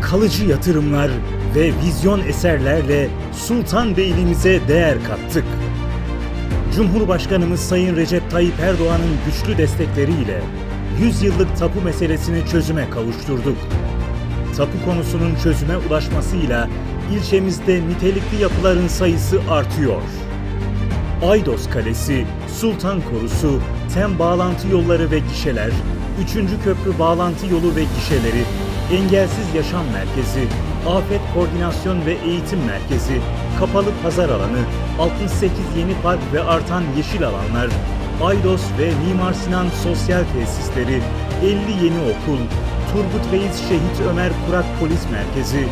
kalıcı yatırımlar ve vizyon eserlerle Sultanbeyliğimize değer kattık. Cumhurbaşkanımız Sayın Recep Tayyip Erdoğan'ın güçlü destekleriyle 100 yıllık tapu meselesini çözüme kavuşturduk. Tapu konusunun çözüme ulaşmasıyla ilçemizde nitelikli yapıların sayısı artıyor. Aydos Kalesi, Sultan Korusu, TEM bağlantı yolları ve gişeler, 3. köprü bağlantı yolu ve gişeleri, Engelsiz Yaşam Merkezi, Afet Koordinasyon ve Eğitim Merkezi, Kapalı Pazar Alanı, 68 yeni park ve artan yeşil alanlar, Aydos ve Mimar Sinan Sosyal Tesisleri, 50 yeni okul, Turgut Reis Şehit Ömer Kurak Polis Merkezi,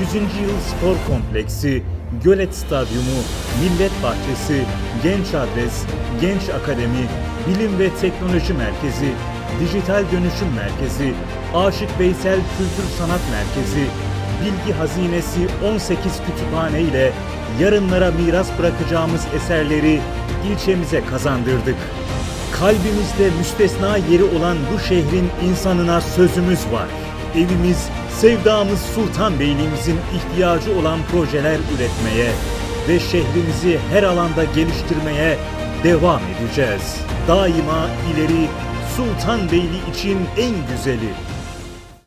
100. Yıl Spor Kompleksi, Gölet Stadyumu, Millet Bahçesi, Genç Adres, Genç Akademi, Bilim ve Teknoloji Merkezi, Dijital Dönüşüm Merkezi, Aşık Veysel Kültür Sanat Merkezi, Bilgi Hazinesi 18 kütüphane ile yarınlara miras bırakacağımız eserleri ilçemize kazandırdık. Kalbimizde müstesna yeri olan bu şehrin insanına sözümüz var. Evimiz, sevdamız Sultanbeyliğimizin ihtiyacı olan projeler üretmeye ve şehrimizi her alanda geliştirmeye devam edeceğiz. Daima ileri Sultanbeyli için en güzeli